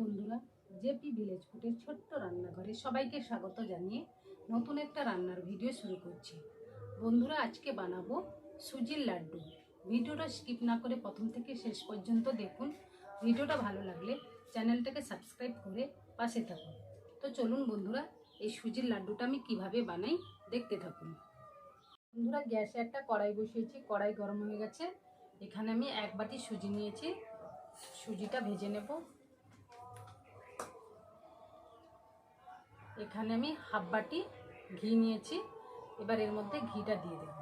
বন্ধুরা, JP village ফুডের ছোট্ট রান্নাঘরে সবাইকে স্বাগত জানিয়ে নতুন একটা রান্নার ভিডিও শুরু করছি। বন্ধুরা, আজকে বানাবো সুজির লাড্ডু। ভিডিওটা স্কিপ না করে প্রথম থেকে শেষ পর্যন্ত দেখুন। ভিডিওটা ভালো লাগলে চ্যানেলটাকে সাবস্ক্রাইব করে পাশে থাকুন। তো চলুন বন্ধুরা, এই সুজির লাড্ডুটা আমি কীভাবে বানাই দেখতে থাকুন। বন্ধুরা, গ্যাসে একটা কড়াই বসিয়েছি, কড়াই গরম হয়ে গেছে। এখানে আমি এক বাটি সুজি নিয়েছি। সুজিটা ভেজে নেব। এখানে আমি হাফ বাটি ঘি নিয়েছি। এবার এর মধ্যে ঘিটা দিয়ে দেব।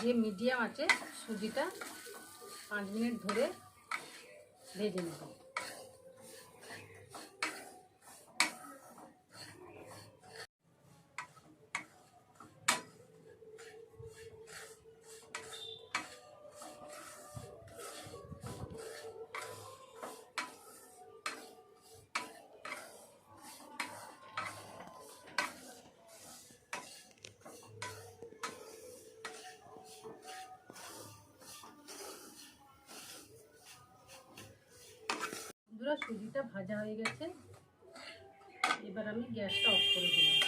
যে মিডিয়াম আছে, সুজিটা পাঁচ মিনিট ধরে ভেজে নেব। বন্ধুরা, সুজিটা ভাজা হয়ে গেছে। এবার আমি গ্যাসটা অফ করে দিলাম।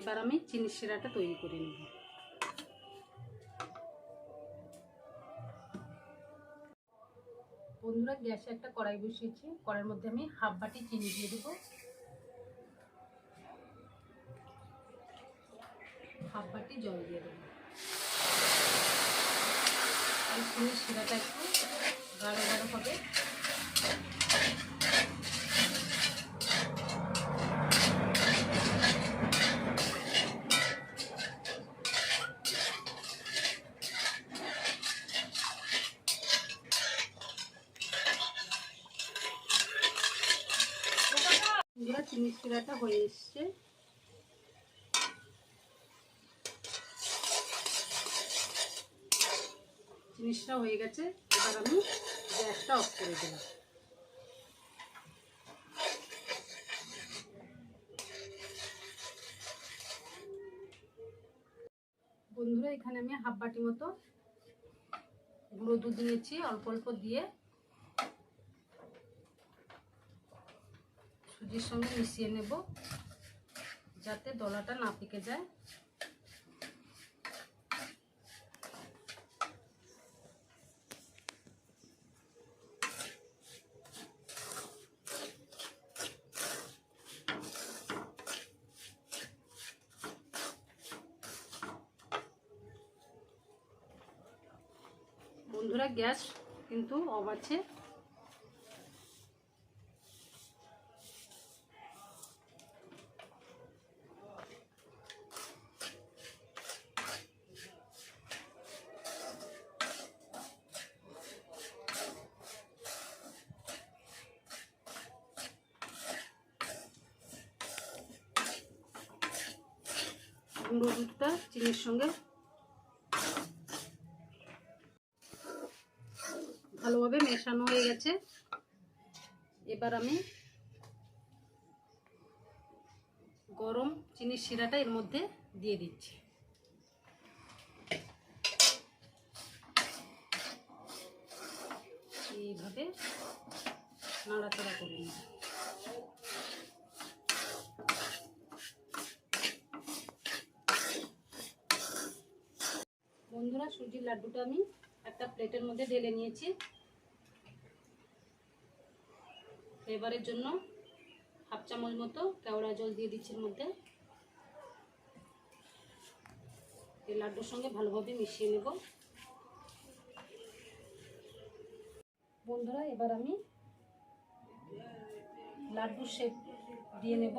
এবার আমি চিনি শিরাটা তৈরি করে নেব। বন্ধুরা, গ্যাসে একটা কড়াই বসিয়েছি। কড়াইয়ের মধ্যে আমি হাফ বাটি চিনি দিয়ে দেবো। হাফ বাটি জল দিয়ে দেবো। আর শিরাটা একটু গাঢ় গাঢ় হবে। চিনির শিরাটা হয়ে এসছে। জিনিসটা হয়ে গেছে, এবার আমি গ্যাসটা অফ করে দিলাম বন্ধুরা, এখানে আমি হাফ বাটি মতো গুঁড়ো দুধ নিয়েছি, অল্প অল্প দিয়ে। সুজির সঙ্গে মিশিয়ে নেব, যাতে দলাটা না পেকে যায়। বন্ধুরা গ্যাস কিন্তু অফ আছে। চিনির সঙ্গে ভালোভাবে মেশানো হয়ে গেছে। এবার আমি গরম চিনির শিরাটা এর মধ্যে দিয়ে দিচ্ছি। এইভাবে নাড়াচাড়া করে নিই। বন্ধুরা সুজির লাড্ডুটা আমি একটা প্লেটের মধ্যে ঢেলে নিয়েছি। ফ্লেভারের জন্য হাফ চামচ মতো কেওড়া জল দিয়ে দিচ্ছি এর মধ্যে। এই লাড্ডুর সঙ্গে ভালোভাবে মিশিয়ে নেব। বন্ধুরা, এবার আমি লাড্ডুর শেপ দিয়ে নেব।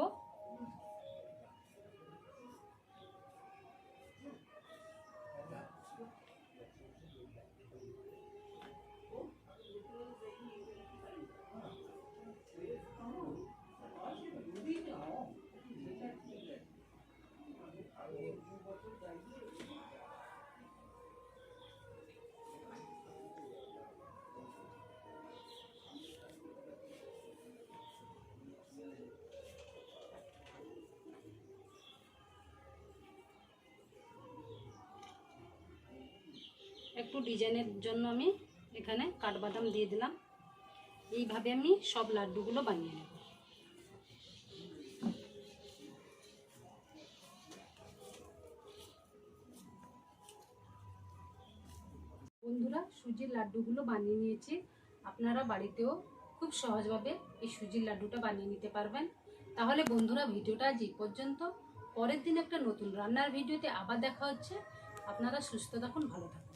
একটু ডিজাইনের জন্য আমি এখানে কাঠবাদাম দিয়ে দিলাম। এইভাবে আমি সব লাড্ডুগুলো বানিয়ে নেব। বন্ধুরা, সুজির লাড্ডুগুলো বানিয়ে নিয়েছি। আপনারা বাড়িতেও খুব সহজভাবে এই সুজির লাড্ডুটা বানিয়ে নিতে পারবেন। তাহলে বন্ধুরা, ভিডিওটা আজ পর্যন্ত। পরের দিন একটা নতুন রান্নার ভিডিওতে আবার দেখা হচ্ছে। আপনারা সুস্থ থাকুন, ভালো থাকুন।